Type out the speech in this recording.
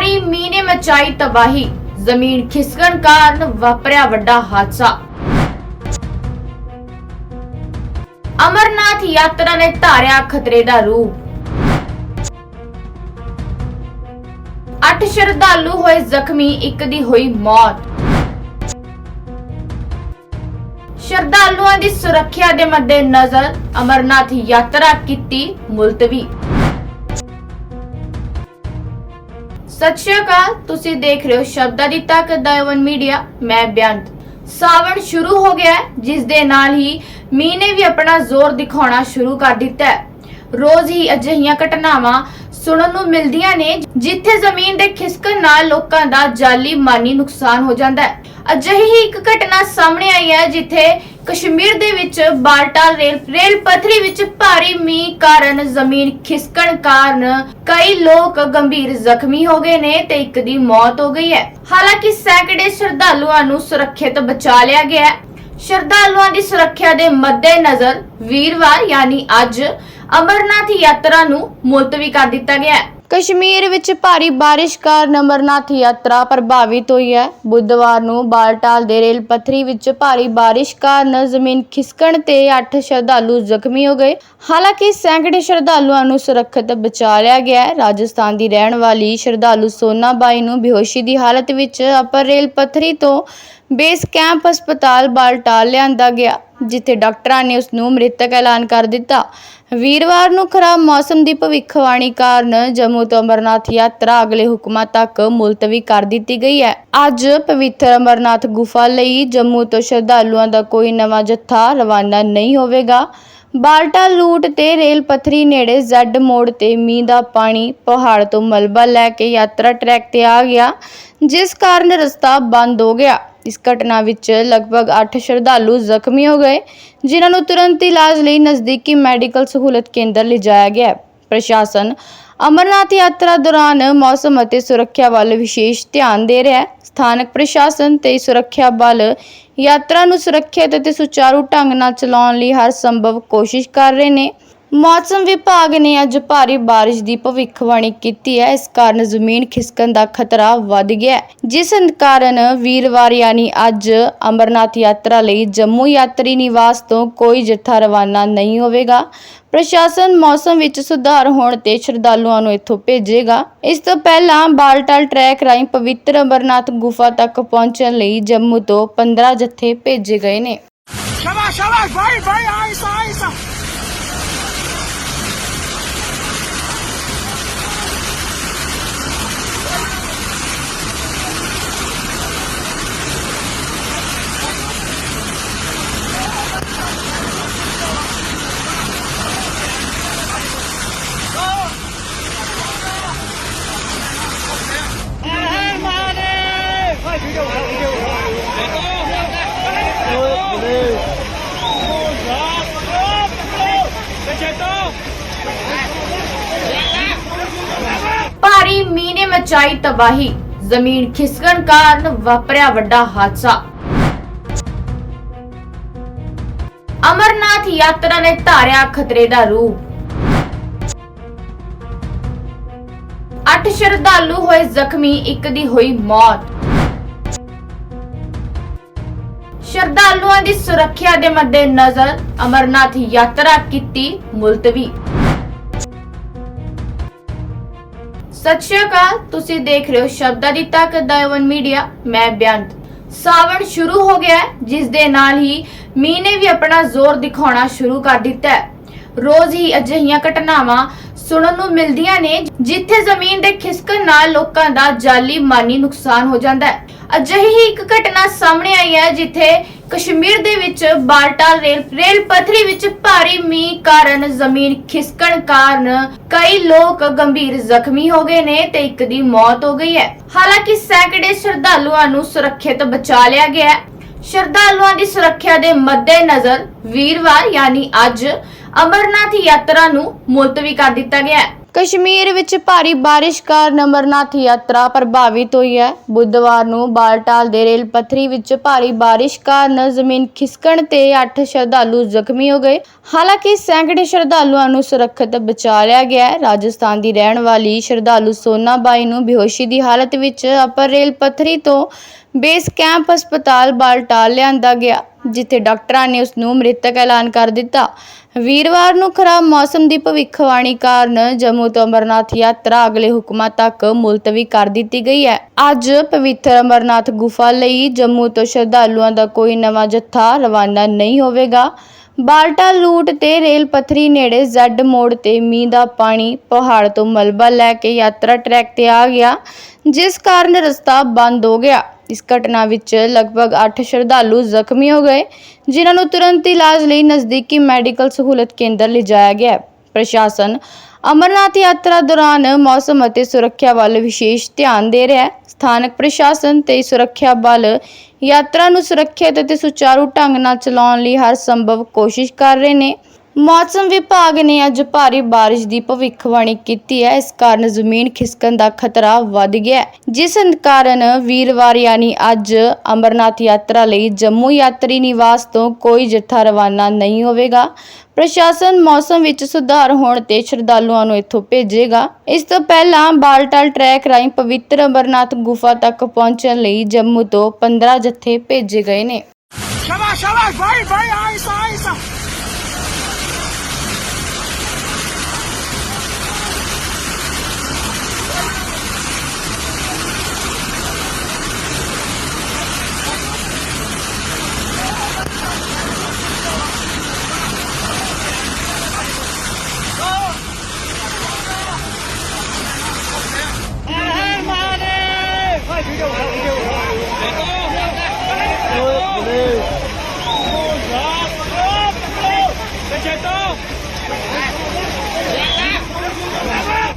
ਭਾਰੀ ਮੀਂਹ ਨੇ ਮਚਾਈ ਤਬਾਹੀ। ਜ਼ਮੀਨ ਖਿਸਕਣ ਕਾਰਨ ਵਾਪਰਿਆ ਵੱਡਾ ਹਾਦਸਾ। ਅਮਰਨਾਥ ਯਾਤਰਾ ਨੇ ਧਾਰਿਆ ਖਤਰੇ ਦਾ ਰੂਪ। ਅੱਠ ਸ਼ਰਧਾਲੂ ਹੋਏ ਜ਼ਖਮੀ, ਇੱਕ ਦੀ ਹੋਈ ਮੌਤ। ਸ਼ਰਧਾਲੂਆਂ ਦੀ ਸੁਰੱਖਿਆ ਦੇ ਮੱਦੇਨਜ਼ਰ ਅਮਰਨਾਥ ਯਾਤਰਾ ਕੀਤੀ ਮੁਲਤਵੀ। ਸਤਿ ਸ਼੍ਰੀ ਅਕਾਲ, ਤੁਸੀਂ ਦੇਖ ਰਹੇ ਹੋ ਸ਼ਬਦਾਂ ਦੀ ਤਾਕਤ ਦਾ ਏਵਨ ਮੀਡੀਆ, ਮੈਂ ਬਿਆੰਤ। ਸਾਵਣ ਸ਼ੁਰੂ ਹੋ ਗਿਆ ਹੈ, ਜਿਸ ਦੇ ਨਾਲ ਹੀ ਮੀਂਹ ਨੇ ਵੀ ਆਪਣਾ ਜ਼ੋਰ ਦਿਖਾਉਣਾ ਸ਼ੁਰੂ ਕਰ ਦਿੱਤਾ ਹੈ। ਰੋਜ਼ ਹੀ ਅਜਿਹੀਆਂ ਘਟਨਾਵਾਂ ਸੁਣਨ ਨੂੰ ਮਿਲਦੀਆਂ ਨੇ, ਜਿੱਥੇ ਜ਼ਮੀਨ ਦੇ ਖਿਸਕਣ ਨਾਲ ਲੋਕਾਂ ਦਾ ਜਾਲੀ ਮਾਨੀ ਨੁਕਸਾਨ ਹੋ ਜਾਂਦਾ ਹੈ। ਅਜਿਹੀ ਹੀ ਇੱਕ ਘਟਨਾ ਸਾਹਮਣੇ ਆਈ ਹੈ, ਜਿੱਥੇ ਕਸ਼ਮੀਰ ਦੇ ਵਿੱਚ ਬਾਲਟਾਲ ਰੇਲ ਰੇਲ ਪਥਰੀ ਵਿੱਚ ਭਾਰੀ ਮੀਂਹ ਕਾਰਨ ਜ਼ਮੀਨ ਖਿਸਕਣ ਕਾਰਨ ਕਈ ਲੋਕ ਗੰਭੀਰ ਜ਼ਖਮੀ ਹੋ ਗਏ ਨੇ ਤੇ ਇੱਕ ਦੀ ਮੌਤ ਹੋ ਗਈ ਹੈ। ਹਾਲਾਂਕਿ ਸੈਂਕੜੇ ਸ਼ਰਧਾਲੂਆਂ ਨੂੰ ਸੁਰੱਖਿਅਤ ਬਚਾ ਲਿਆ ਗਿਆ ਹੈ। ਸ਼ਰਧਾਲੂਆਂ ਦੀ ਸੁਰੱਖਿਆ ਦੇ ਮੱਦੇਨਜ਼ਰ ਵੀਰਵਾਰ, ਯਾਨੀ ਅੱਜ, ਅਮਰਨਾਥ ਯਾਤਰਾ ਨੂੰ ਮੁਲਤਵੀ ਕਰ ਦਿੱਤਾ ਗਿਆ ਹੈ। ਕਸ਼ਮੀਰ ਵਿੱਚ ਭਾਰੀ ਬਾਰਿਸ਼ ਕਾਰਨ ਅਮਰਨਾਥ ਯਾਤਰਾ ਪ੍ਰਭਾਵਿਤ ਹੋਈ ਹੈ। ਬੁੱਧਵਾਰ ਨੂੰ ਬਾਲਟਾਲ ਦੇ ਰੇਲ ਪੱਥਰੀ ਵਿੱਚ ਭਾਰੀ ਬਾਰਿਸ਼ ਕਾਰਨ ਜ਼ਮੀਨ ਖਿਸਕਣ ਤੇ 8 ਸ਼ਰਧਾਲੂ ਜ਼ਖਮੀ ਹੋ ਗਏ। ਹਾਲਾਂਕਿ ਸੈਂਕੜੇ ਸ਼ਰਧਾਲੂਆਂ ਨੂੰ ਸੁਰੱਖਿਅਤ ਬਚਾ ਲਿਆ ਗਿਆ ਹੈ। ਰਾਜਸਥਾਨ ਦੀ ਰਹਿਣ ਵਾਲੀ ਸ਼ਰਧਾਲੂ ਸੋਨਾ ਬਾਈ ਨੂੰ ਬੇਹੋਸ਼ੀ ਦੀ ਹਾਲਤ ਵਿੱਚ ਅਪਰ ਰੇਲ ਪੱਥਰੀ ਤੋਂ ਬੇਸ ਕੈਂਪ ਹਸਪਤਾਲ ਬਾਲਟਾਲ ਲਿਆਂਦਾ ਗਿਆ। ਜਿੱਥੇ ਡਾਕਟਰਾਂ ਨੇ ਉਸ ਨੂੰ ਮ੍ਰਿਤਕ ਐਲਾਨ ਕਰ ਦਿੱਤਾ। ਵੀਰਵਾਰ ਨੂੰ ਖਰਾਬ ਮੌਸਮ ਦੀ ਭਵਿੱਖਬਾਣੀ ਕਾਰਨ ਜੰਮੂ ਤੋਂ ਅਮਰਨਾਥ ਯਾਤਰਾ ਅਗਲੇ ਹੁਕਮਾਂ ਤੱਕ ਮੁਲਤਵੀ ਕਰ ਦਿੱਤੀ ਗਈ ਹੈ। ਅੱਜ ਪਵਿੱਤਰ ਅਮਰਨਾਥ ਗੁਫਾ ਲਈ ਜੰਮੂ ਤੋਂ ਸ਼ਰਧਾਲੂਆਂ ਦਾ ਕੋਈ ਨਵਾਂ ਜੱਥਾ ਰਵਾਨਾ ਨਹੀਂ ਹੋਵੇਗਾ। ਬਾਲਟਾ ਲੂਟ ਤੇ ਰੇਲ ਪੱਥਰੀ ਨੇੜੇ ਜ਼ੈਡ ਮੋੜ ਤੇ ਮੀਂਹ ਦਾ ਪਾਣੀ ਪਹਾੜ ਤੋਂ ਮਲਬਾ ਲੈ ਕੇ ਯਾਤਰਾ ਟਰੈਕ ਤੇ ਆ ਗਿਆ, ਜਿਸ ਕਾਰਨ ਰਸਤਾ ਬੰਦ ਹੋ ਗਿਆ। ਇਸ ਘਟਨਾ ਵਿੱਚ ਲਗਭਗ 8 ਸ਼ਰਧਾਲੂ ਜ਼ਖਮੀ ਹੋ ਗਏ, ਜਿਨ੍ਹਾਂ ਨੂੰ ਤੁਰੰਤ ਇਲਾਜ ਲਈ ਨਜ਼ਦੀਕੀ ਮੈਡੀਕਲ ਸਹੂਲਤ ਕੇਂਦਰ ਲਿਜਾਇਆ ਗਿਆ। ਪ੍ਰਸ਼ਾਸਨ ਅਮਰਨਾਥ ਯਾਤਰਾ ਦੌਰਾਨ ਮੌਸਮ ਅਤੇ ਸੁਰੱਖਿਆ ਵੱਲ ਵਿਸ਼ੇਸ਼ ਧਿਆਨ ਦੇ ਰਿਹਾ ਹੈ। ਸਥਾਨਕ ਪ੍ਰਸ਼ਾਸਨ ਤੇ ਸੁਰੱਖਿਆ ਬਲ ਯਾਤਰਾ ਨੂੰ ਸੁਰੱਖਿਅਤ ਅਤੇ ਸੁਚਾਰੂ ਢੰਗ ਨਾਲ ਚਲਾਉਣ ਲਈ ਹਰ ਸੰਭਵ ਕੋਸ਼ਿਸ਼ ਕਰ ਰਹੇ ਨੇ। ਮੌਸਮ ਵਿਭਾਗ ਨੇ ਅੱਜ ਭਾਰੀ بارش ਦੀ ਭਵਿੱਖਬਾਣੀ ਕੀਤੀ ਹੈ। ਇਸ ਕਾਰਨ ਜ਼ਮੀਨ ਖਿਸਕਣ ਦਾ ਖਤਰਾ ਵੱਧ ਗਿਆ ਜਿਸ ਕਾਰਨ ਵੀਰਵਾਰ ਯਾਨੀ ਅੱਜ ਅਮਰਨਾਥ ਯਾਤਰਾ ਲਈ ਜੰਮੂ ਯਾਤਰੀ ਨਿਵਾਸ ਤੋਂ ਕੋਈ ਜੱਥਾ ਰਵਾਨਾ ਨਹੀਂ ਹੋਵੇਗਾ। ਪ੍ਰਸ਼ਾਸਨ ਮੌਸਮ ਵਿੱਚ ਸੁਧਾਰ ਹੋਣ ਤੇ ਸ਼ਰਧਾਲੂਆਂ ਨੂੰ ਇੱਥੋਂ ਭੇਜੇਗਾ। ਇਸ ਤੋਂ ਪਹਿਲਾਂ ਬਾਲਟਾਲ ਟਰੈਕ ਰਾਹੀਂ ਪਵਿੱਤਰ ਅਮਰਨਾਥ ਗੁਫਾ ਤੱਕ ਪਹੁੰਚਣ ਲਈ ਜੰਮੂ ਤੋਂ 15 ਜੱਥੇ ਭੇਜੇ ਗਏ ਨੇ। ਭਾਰੀ ਮੀਂਹ ਨੇ ਮਚਾਈ ਤਬਾਹੀ। ਜ਼ਮੀਨ ਖਿਸਕਣ ਕਾਰਨ ਵਾਪਰਿਆ ਵੱਡਾ ਹਾਦਸਾ। ਅਮਰਨਾਥ ਯਾਤਰਾ ਨੇ ਧਾਰਿਆ ਖਤਰੇ ਦਾ ਰੂਪ। ਅੱਠ ਸ਼ਰਧਾਲੂ ਹੋਏ ਜ਼ਖਮੀ, ਇੱਕ ਦੀ ਹੋਈ ਮੌਤ। ਸ਼ਰਧਾਲੂਆਂ ਦੀ ਸੁਰੱਖਿਆ ਦੇ ਮੱਦੇਨਜ਼ਰ ਅਮਰਨਾਥ ਯਾਤਰਾ ਕੀਤੀ ਮੁਲਤਵੀ। ਸਤਿ ਸ਼੍ਰੀ ਅਕਾਲ, ਤੁਸੀਂ ਦੇਖ ਰਹੇ ਹੋ ਸ਼ਬਦਾਂ ਦੀ ਤਾਕਤ ਦਾ ਏਵਨ ਮੀਡੀਆ, ਮੈਂ ਬਿਆੰਤ। ਸਾਵਣ ਸ਼ੁਰੂ ਹੋ ਗਿਆ ਹੈ, ਜਿਸ ਦੇ ਨਾਲ ਹੀ ਮੀਂਹ ਨੇ ਵੀ ਆਪਣਾ ਜ਼ੋਰ ਦਿਖਾਉਣਾ ਸ਼ੁਰੂ ਕਰ ਦਿੱਤਾ ਹੈ। ਰੋਜ਼ ਹੀ ਅਜਿਹੀਆਂ ਘਟਨਾਵਾਂ ਸੁਣਨ ਨੂੰ ਮਿਲਦੀਆਂ ਨੇ, ਜਿੱਥੇ ਜ਼ਮੀਨ ਦੇ ਖਿਸਕਣ ਨਾਲ ਲੋਕਾਂ ਦਾ ਜਾਲੀ ਮਾਨੀ ਨੁਕਸਾਨ ਹੋ ਜਾਂਦਾ ਹੈ। ਅਜਿਹੀ ਹੀ ਇੱਕ ਘਟਨਾ ਸਾਹਮਣੇ ਆਈ ਹੈ, ਜਿੱਥੇ ਕਸ਼ਮੀਰ ਦੇ ਵਿੱਚ ਬਾਲਟਾਲ ਰੇਲ ਰੇਲ ਪੱਥਰੀ ਵਿੱਚ ਭਾਰੀ ਮੀਂਹ ਕਾਰਨ ਜ਼ਮੀਨ ਖਿਸਕਣ ਕਾਰਨ ਕਈ ਲੋਕ ਗੰਭੀਰ ਜ਼ਖਮੀ ਹੋ ਗਏ ਨੇ ਤੇ ਇੱਕ ਦੀ ਮੌਤ ਹੋ ਗਈ ਹੈ। ਹਾਲਾਂਕਿ ਸੈਂਕੜੇ ਸ਼ਰਧਾਲੂਆਂ ਨੂੰ ਸੁਰੱਖਿਅਤ ਬਚਾ ਲਿਆ ਗਿਆ ਹੈ। ਸ਼ਰਧਾਲੂਆਂ ਦੀ ਸੁਰੱਖਿਆ ਦੇ ਮੱਦੇਨਜ਼ਰ ਵੀਰਵਾਰ, ਯਾਨੀ ਅੱਜ, ਅਮਰਨਾਥ ਯਾਤਰਾ ਨੂੰ ਮੁਲਤਵੀ ਕਰ ਦਿੱਤਾ ਗਿਆ ਹੈ। ਕਸ਼ਮੀਰ ਵਿੱਚ ਭਾਰੀ ਬਾਰਿਸ਼ ਕਾਰਨ ਅਮਰਨਾਥ ਯਾਤਰਾ ਪ੍ਰਭਾਵਿਤ ਹੋਈ ਹੈ। ਬੁੱਧਵਾਰ ਨੂੰ ਬਾਲਟਾਲ ਦੇ ਰੇਲ ਪੱਥਰੀ ਵਿੱਚ ਭਾਰੀ ਬਾਰਿਸ਼ ਕਾਰਨ ਜ਼ਮੀਨ ਖਿਸਕਣ ਤੇ 8 ਸ਼ਰਧਾਲੂ ਜ਼ਖਮੀ ਹੋ ਗਏ। ਹਾਲਾਂਕਿ ਸੈਂਕੜੇ ਸ਼ਰਧਾਲੂਆਂ ਨੂੰ ਸੁਰੱਖਿਅਤ ਬਚਾ ਲਿਆ ਗਿਆ ਹੈ। ਰਾਜਸਥਾਨ ਦੀ ਰਹਿਣ ਵਾਲੀ ਸ਼ਰਧਾਲੂ ਸੋਨਾ ਬਾਈ ਨੂੰ ਬੇਹੋਸ਼ੀ ਦੀ ਹਾਲਤ ਵਿੱਚ ਅਪਰ ਰੇਲ ਪੱਥਰੀ ਤੋਂ ਬੇਸ ਕੈਂਪ ਹਸਪਤਾਲ ਬਾਲਟਾਲ ਲਿਆਂਦਾ ਗਿਆ। ਜਿੱਥੇ ਡਾਕਟਰਾਂ ਨੇ ਉਸ ਨੂੰ ਮ੍ਰਿਤਕ ਐਲਾਨ ਕਰ ਦਿੱਤਾ। ਵੀਰਵਾਰ ਨੂੰ ਖਰਾਬ ਮੌਸਮ ਦੀ ਭਵਿੱਖਬਾਣੀ ਕਾਰਨ ਜੰਮੂ ਤੋਂ ਅਮਰਨਾਥ ਯਾਤਰਾ ਅਗਲੇ ਹੁਕਮਾਂ ਤੱਕ ਮੁਲਤਵੀ ਕਰ ਦਿੱਤੀ ਗਈ ਹੈ। ਅੱਜ ਪਵਿੱਤਰ ਅਮਰਨਾਥ ਗੁਫਾ ਲਈ ਜੰਮੂ ਤੋਂ ਸ਼ਰਧਾਲੂਆਂ ਦਾ ਕੋਈ ਨਵਾਂ ਜੱਥਾ ਰਵਾਨਾ ਨਹੀਂ ਹੋਵੇਗਾ। ਬਾਲਟਾ ਲੂਟ ਤੇ ਰੇਲ ਪਥਰੀ ਨੇੜੇ ਜ਼ੈਡ ਮੋੜ ਤੇ ਮੀਂਹ ਦਾ ਪਾਣੀ ਪਹਾੜ ਤੋਂ ਮਲਬਾ ਲੈ ਕੇ ਯਾਤਰਾ ਟਰੈਕ ਤੇ ਆ ਗਿਆ, ਜਿਸ ਕਾਰਨ ਰਸਤਾ ਬੰਦ ਹੋ ਗਿਆ। ਇਸ ਘਟਨਾ ਵਿੱਚ ਲਗਭਗ 8 ਸ਼ਰਧਾਲੂ ਜ਼ਖਮੀ ਹੋ ਗਏ, ਜਿਨ੍ਹਾਂ ਨੂੰ ਤੁਰੰਤ ਇਲਾਜ ਲਈ ਨਜ਼ਦੀਕੀ ਮੈਡੀਕਲ ਸਹੂਲਤ ਕੇਂਦਰ ਲਿਜਾਇਆ ਗਿਆ। ਪ੍ਰਸ਼ਾਸਨ ਅਮਰਨਾਥ ਯਾਤਰਾ ਦੌਰਾਨ ਮੌਸਮ ਅਤੇ ਸੁਰੱਖਿਆ ਵੱਲ ਵਿਸ਼ੇਸ਼ ਧਿਆਨ ਦੇ ਰਿਹਾ ਹੈ। ਸਥਾਨਕ ਪ੍ਰਸ਼ਾਸਨ ਤੇ ਸੁਰੱਖਿਆ ਬਲ ਯਾਤਰਾ ਨੂੰ ਸੁਰੱਖਿਅਤ ਅਤੇ ਸੁਚਾਰੂ ਢੰਗ ਨਾਲ ਚਲਾਉਣ ਲਈ ਹਰ ਸੰਭਵ ਕੋਸ਼ਿਸ਼ ਕਰ ਰਹੇ ਨੇ। ਮੌਸਮ ਵਿਭਾਗ ਨੇ ਅੱਜ ਭਾਰੀ بارش ਦੀ ਭਵਿੱਖਬਾਣੀ ਕੀਤੀ ਹੈ। ਇਸ ਕਾਰਨ ਜ਼ਮੀਨ ਖਿਸਕਣ ਦਾ ਖਤਰਾ ਵੱਧ ਗਿਆ ਜਿਸ ਕਾਰਨ ਵੀਰਵਾਰ ਯਾਨੀ ਅੱਜ ਅਮਰਨਾਥ ਯਾਤਰਾ ਲਈ ਜੰਮੂ ਯਾਤਰੀ ਨਿਵਾਸ ਤੋਂ ਕੋਈ ਜਥਾ ਰਵਾਨਾ ਨਹੀਂ ਹੋਵੇਗਾ। ਪ੍ਰਸ਼ਾਸਨ ਮੌਸਮ ਵਿੱਚ ਸੁਧਾਰ ਹੋਣ ਤੇ ਸ਼ਰਧਾਲੂਆਂ ਨੂੰ ਇੱਥੋਂ ਭੇਜੇਗਾ। ਇਸ ਤੋਂ ਪਹਿਲਾਂ ਬਾਲਟਲ ਟਰੈਕ ਰਾਹੀਂ ਪਵਿੱਤਰ ਅਮਰਨਾਥ ਗੁਫਾ ਤੱਕ ਪਹੁੰਚਣ ਲਈ ਜੰਮੂ ਤੋਂ 15 ਜੱਥੇ ਭੇਜੇ ਗਏ ਨੇ।